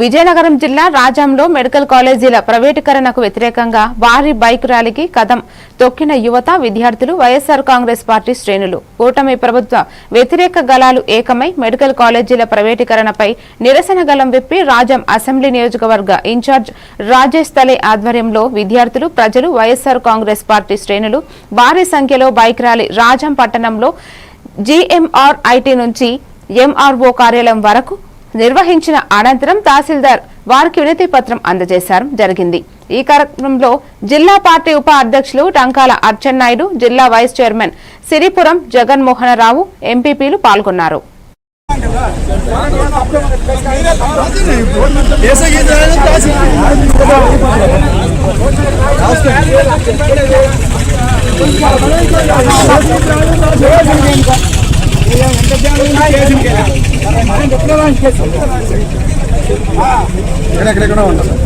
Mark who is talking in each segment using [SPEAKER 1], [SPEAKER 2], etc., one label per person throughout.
[SPEAKER 1] విజయనగరం జిల్లా రాజంలో మెడికల్ కాలేజీల ప్రైవేటీకరణకు వ్యతిరేకంగా భారీ బైక్ ర్యాలీకి కదం తొక్కిన యువత విద్యార్థులు వైఎస్ఆర్ కాంగ్రెస్ పార్టీ శ్రేణులు. కూటమి ప్రభుత్వ వ్యతిరేక గళాలు ఏకమై మెడికల్ కాలేజీల ప్రైవేటీకరణపై నిరసన గలం విప్పి రాజం అసెంబ్లీ నియోజకవర్గ ఇన్ఛార్జ్ రాజేష్ తలే ఆధ్వర్యంలో విద్యార్థులు ప్రజలు వైఎస్ఆర్ కాంగ్రెస్ పార్టీ శ్రేణులు భారీ సంఖ్యలో బైక్ ర్యాలీ రాజం పట్టణంలో జీఎంఆర్ ఐటీ నుంచి ఎంఆర్ఓ కార్యాలయం వరకు నిర్వహించిన అనంతరం తహసీల్దార్ వారికి వినతి పత్రం అందజేశారు. జరిగింది. ఈ కార్యక్రమంలో జిల్లా పార్టీ ఉప అధ్యక్షులు టంకాల అచ్చెన్నాయుడు జిల్లా వైస్ చైర్మన్ సిరిపురం జగన్మోహనరావు ఎంపీపీలు పాల్గొన్నారు.
[SPEAKER 2] ఎక్కడెక్కడ ఉన్నా సార్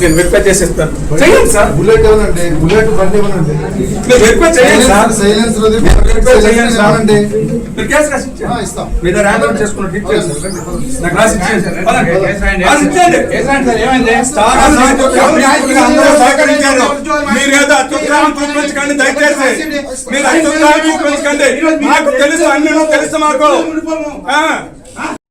[SPEAKER 3] నేను వెరిఫై చేసేస్తాను చేయండి సార్
[SPEAKER 2] బుల్లెట్ ఏమనండి బుల్లెట్ బండి ఏమనండి
[SPEAKER 3] మీరు వెరిఫై చేయండి సార్
[SPEAKER 2] సైలెన్స్
[SPEAKER 3] వెరిఫై చేయండి సార్
[SPEAKER 2] ఏమనండి
[SPEAKER 3] మీరు కేసు రాసి
[SPEAKER 2] ఇస్తాం.
[SPEAKER 3] చేసుకున్న నాకు రాసి ఇచ్చేయండి రాసి ఇచ్చేయండి. అందరూ సహకరించారు. అత్యుత్సాహం చూపించకండి దయచేసి. మీరు అత్యుత్సాహం చూపించకండి. మాకు తెలుసు అన్ని తెలుసు మాకు.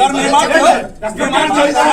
[SPEAKER 3] सर